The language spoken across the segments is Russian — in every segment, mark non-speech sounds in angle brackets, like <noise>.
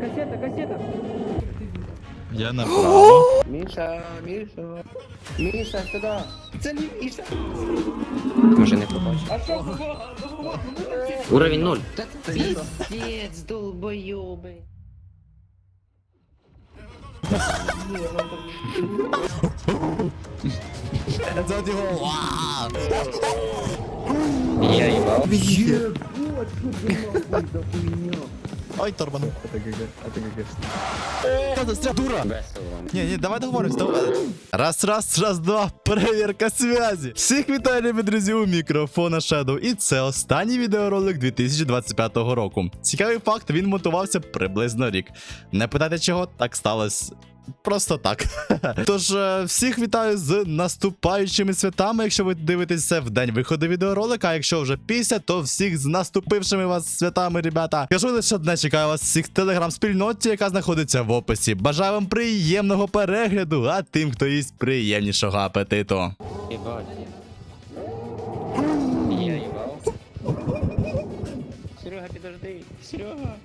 Кассета, кассета. Я направо. Міша, Міша. Міша, сюди. Це не Міша. Може не побачив. А что было? Уровень 0. Пиздец, долбоёбы. Я ебал. Ой, торбан. Это ГГ, это ГГ. Та дура. Ні, ні, давай договоримось. Давай. Раз, раз, раз, два. Перевірка зв'язі. Всіх вітаю, любі друзі, у мікрофона Shadow. І це останній відеоролик 2025 року. Цікавий факт, він монтувався приблизно рік. Не питайте чого, так сталося. Просто так. <laughs> Тож, е, всіх вітаю з наступаючими святами. Якщо ви дивитесь це в день виходу відеоролика, а якщо вже після, то всіх з наступившими вас святами, ребята. Кажу лише одне, чекаю вас всіх в телеграм-спільноті, яка знаходиться в описі. Бажаю вам приємного перегляду, а тим, хто їсть приємнішого апетиту. Серега, подожди. Серега.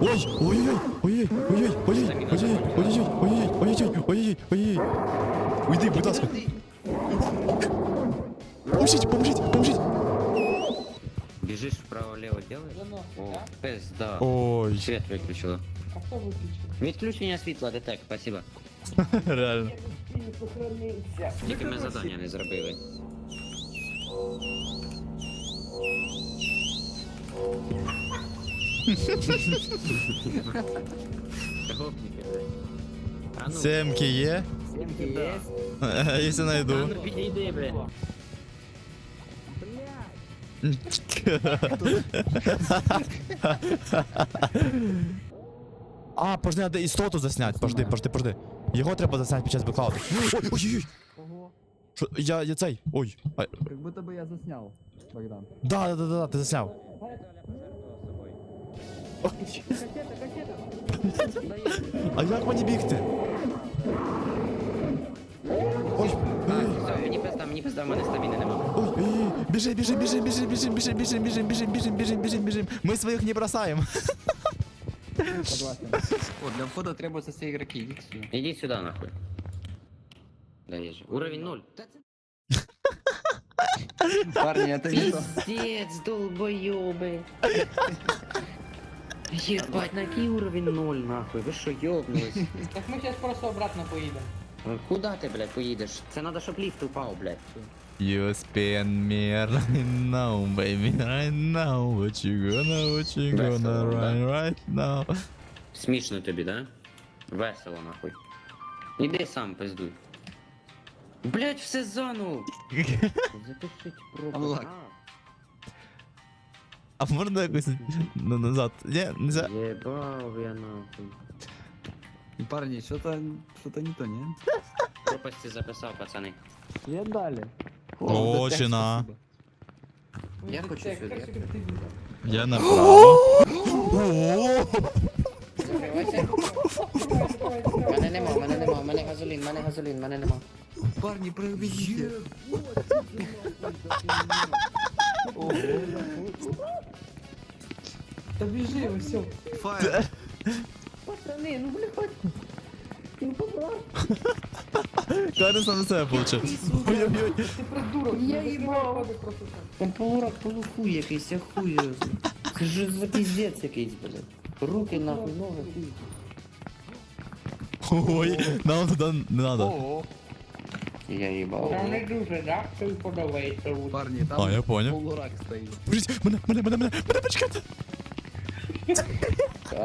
Ой, ой, ой, ой, ой, ой, ой, ой, ой, ой, ой, ой, ой, ой, ой. Уйди, будь ласка. Поможіть, поможіть, поможіть. Бежишь вправо-лево делаешь? О, пизда. Ой, Свет выключила. А что выключил? Відключення світла, детек, спасибо. реально. Тільки ми завдання не зробили. Гопники, блядь. А ну, Семки є? сімки є. Якщо А знайду. підійди, блядь. А, пожди, треба істоту засняти. Пожди, пожди, пожди. Його треба засняти під час беклауду. Ой, ой, ой, Ого. Що, я, я цей. Ой. А, Как будто бы я заснял, Богдан. да, да, да, да, ти засняв. Кассета, кассета. А як мені бігти? Ой, ой, Все, мені пизда, мені пизда, в мене стаміни нема. ой, ой, ой, біжи, біжи, біжи, біжи, біжи, біжи, біжи, біжи, біжи, біжи, біжи, біжи, біжи. Ми своїх не бросаємо. Согласен. О, для входа требуются все игроки, идите сюда. Іди сюди, нахуй. Да, є же. Уровень 0. Парни, это не то. Пиздец, долбоёбы. Ебать, на який уровень 0, нахуй? Ви що, ёбнулись? Так мы сейчас просто обратно поедем. Ну, Куда ти, блядь, поїдеш? Це надо, щоб ліфт упав, блядь. You spin me right now, baby, right now. What you gonna, what you Весело, gonna да? run right now. Смішно тобі, да? Весело, нахуй. Іди сам, пиздуй. Блять, все заново. Запишіть пробу. Unlock. А можна якось на- назад? Ні, нельзя. Єбав я нахуй. Парни, что-то что-то не то, не? <laughs> Пропасті записав, пацани. Я дали. О, да, чина. спасибо. Я хочу сюда. Я направо. Закривайся. Мене нема, мене нема, мене газолін, мене газолін, мене нема. Парни, пробегите. Да бежи, вы все. Файл. Пацаны, ну блядь. Ну поправь, Кайда сам себе получив. Ой-ой-ой. ты придурок. Я ебал. Просто так. Там полурак, полухуй якийсь, я хуй його знаю. Це ж за піздець якийсь, блядь. Руки нахуй, ноги, хуй. Ой, нам туди не надо. Я їбав. не дуже, да? Тобі подобається. Парни, там А, я понял. полурак стоит. Пожіть, мене, мене, мене, мене, мене почекайте.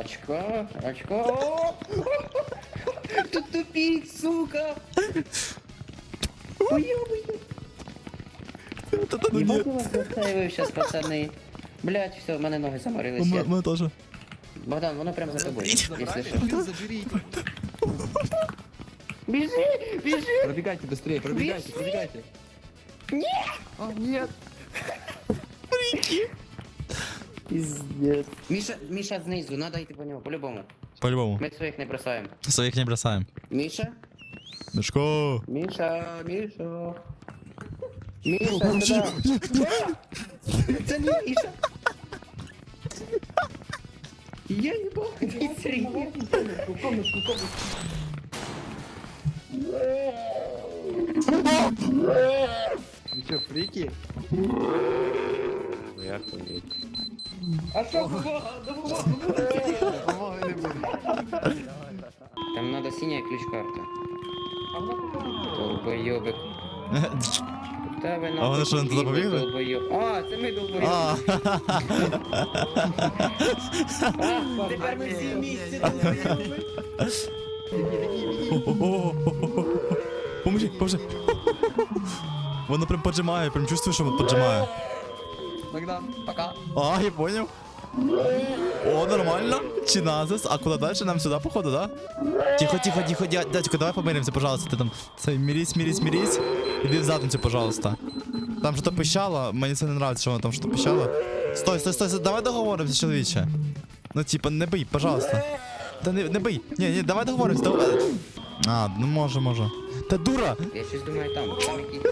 Очко, очко. Тут тупик, сука. Та-та, ну ні. Вас заставив сейчас, пацани. Блять, все, в мене ноги У заморились. мене теж. Богдан, воно прям за тобою, якщо що. Бежи, бежи! Пробегайте быстрее, пробегайте, пробегайте. Нет! О, нет! Прикинь! Пиздец. Миша, Миша знизу, надо идти по нему, по-любому. По-любому. Мы своих не бросаем. Своих не бросаем. Миша? Мишко! Миша, Миша. Миша, Миша! Это не Миша! Я не помню, это Сергей. Комнатку, комнатку, комнатку. Вы что, фрики? Я охуеть. А що бувало? Допомоги не буде. Там надо синяя ключ-карта. А вона походу. Долбойобик. Та ви А вони що, не туди побігли? Долбойоб. А, це ми долбойоби. А, <laughs> Тепер ми всі місці Поможи, поможи. Воно прям поджимає, прям чувствую, що воно поджимає. Богдан, пока. А, я понял. О, нормально. Чиназис. А куда дальше? Нам сюда, походу, да? Тихо, тихо, тихо, дя- давай помиримся, пожалуйста. Ты там це, мирись, мирись, мирись. Іди в задницю, пожалуйста. Там что-то пищало, мені це не нравится, що воно там что-то пищало. Стой, стой, стой, стой, давай договоримося, чоловіче. Ну, типа, не бий, пожалуйста. Та не, не бий. Ні, ні, давай договоримося, давай. А, ну може, може. Та дура! Я щось думаю там, там якісь...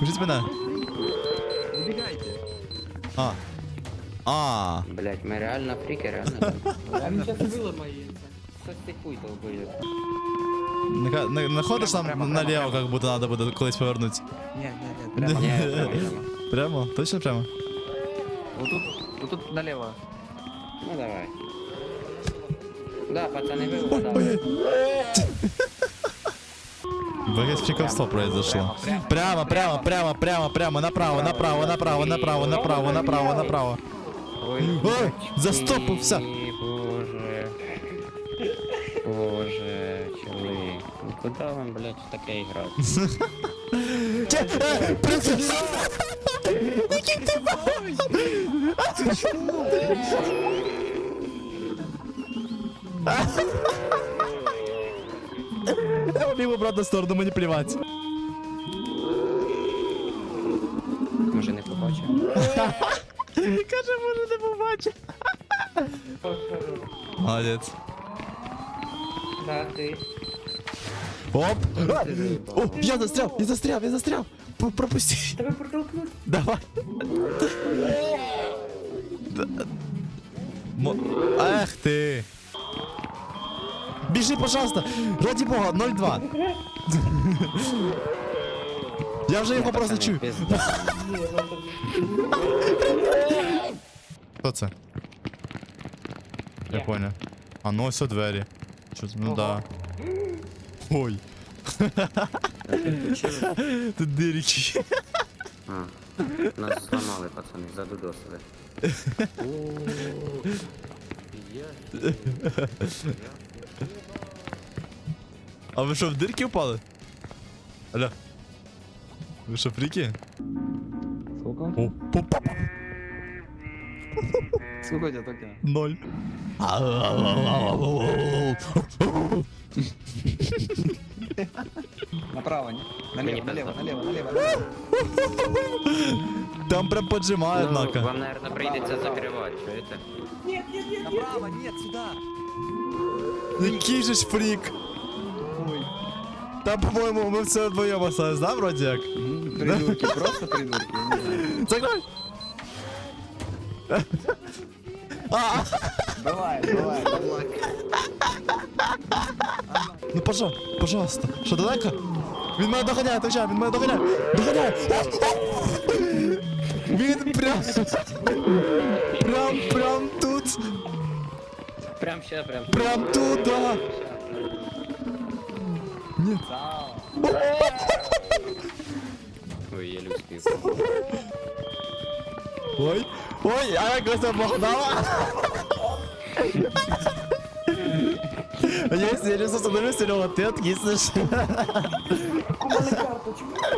Пишіть мене. Выбегайте. А. А. Блять, ми реально фріки, реально <laughs> там. А він зараз виламається. Состикуй, долбойоб. Не, не, не ходиш там Прямо, прямо, наліво, прямо. як будто надо буде колись повернути. Нет, нет, нет, прямо. Ні, прямо. <laughs> Прямо? Точно прямо? Вот тут, вот тут налево. Ну давай. Да, пацаны, вы угадали. Какое приколство произошло. Прямо, прямо, прямо, прямо, прямо, направо, направо, направо, направо, направо, направо, направо. Ой, Ой, застопився. Боже. Боже, чоловік. Ну куди вам, блядь, в таке грати? Че? Е, принцип! Який ти <laughs> Я побіг в обратну сторону, мені плівати. Може не побачив? Каже, може не побачив. Молодець. Да, ти. Оп! А! О, я застряв, я застряв, я застряв. П- Пропусти. Тебе протолкнуть? Давай. Д- Мо- Эх ты. Бежи, пожалуйста. Ради бога, 0-2. Я вже його просто чую. Хто це? Я Я. понял. А ну ось о двері. Що? Ну да. Ой. Тут дирики. А, Нас зламали, пацани, задудосили. <laughs> А ви що, в дирки впали? Алло. Ви що, фріки? Сколько? О, попа. Сколько у тебя токен? Ноль. Направо, не? Мне Налево, налево, пизда. налево, налево, налево. Там прям поджимає, Ну, однако. вам, наверное, прийдеться закривати, чуєте? Направо, нет, сюда. Який же ж фрік? Ой. Та, по-моєму, ми все вдвоєм остались, да, вроді як? Придурки, просто придурки, я не знаю. Закрой! А, Давай, давай, давай. ну пожа, пожалуйста. Що далеко? Він мене доганяє, точно, він мене доганяє. Доганяє! Він прям. Прям, прям тут. Прям ще, прям. Прям тут, да. Ні. Цао. Ой, я люблю. Ой, ой, а як ось Богдана. Я серйозно становлюсь, Серега, ти откиснеш. У мене карточка.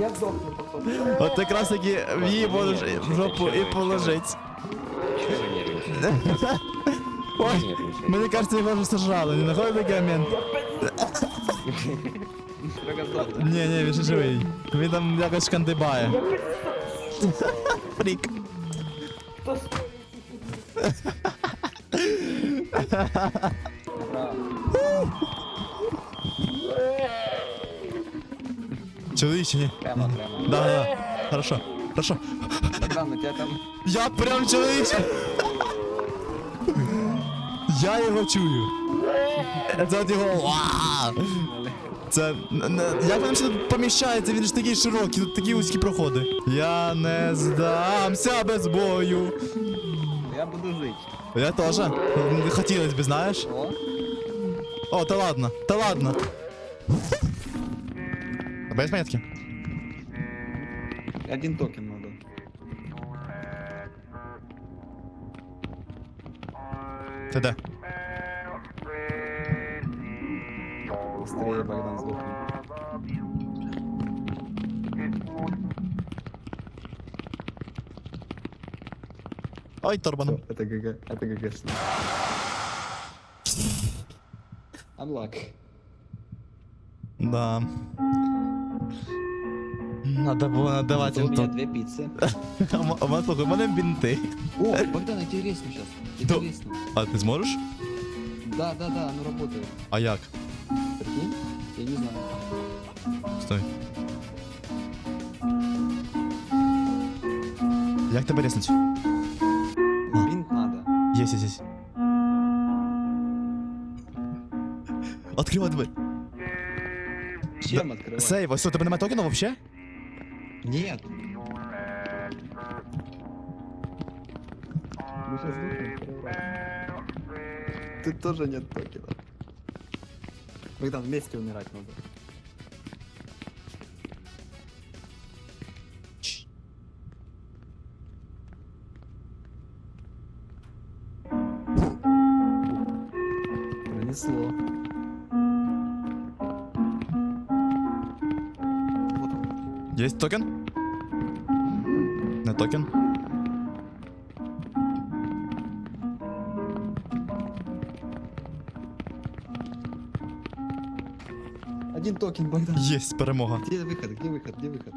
Я здохну, походу. От якраз таки в її можеш в жопу і положить. Чого ви нервничаєте? Ой, мені кажется, його вже сожрали, не находить такий момент? Серега сдохла. Ні, ні, він ще живий. Він там якось шкандибає. Фрік. Хто Направо. Чоловіче, ні. Прямо, прямо. Да, да, хорошо. Хорошо. Богдан, у тебя там... Я прям чоловіче. Я його чую. Це от його. Це. Як ще тут поміщається? Він ж такий широкий, тут такі вузькі проходи. Я не здамся без бою. Я буду жить. Я теж. Хотілось би, знаєш. О, О, та ладно, та ладно. Без монетки. один токен надо. Ти де? Быстрее, Богдан, сдохни. Ой, торбаном. Всё, Это ГГ, это ГГ. Unlock. Да. Надо було надавати У меня то. две пиццы. А <laughs> м- а м- слухай, у мене бінти. О, Богдан, ресну сейчас. Ресну. А ти зможеш? Да, да, да, оно работает. А як? Прикинь? Я не знаю. Стой. Як тебе резнуть? Бинт надо. Єсть, єсть, єсть. Откривай дверь. Чем открывать? Сейв, ось у тебе немає токену вообще? Нет. Мы сейчас сдохнем второй раз. Тут тоже нет токена. Богдан, вместе умирать надо. Пронесло. Есть токен? Не токен? Один токен, Богдан. Єсть, перемога. Где выход? Где выход? Где выход?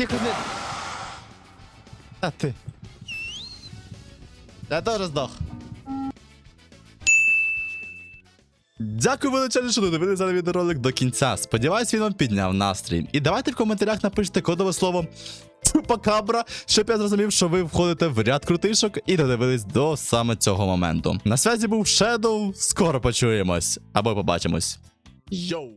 Тихо, не... А ти. Я теж здох. Дякую величезно, що додивилися даний відеоролик до кінця. Сподіваюсь, він вам підняв настрій. І давайте в коментарях напишіть кодове слово Чупакабра, щоб я зрозумів, що ви входите в ряд крутишок і додивились до саме цього моменту. На связі був Shadow, скоро почуємось або побачимось. Йоу!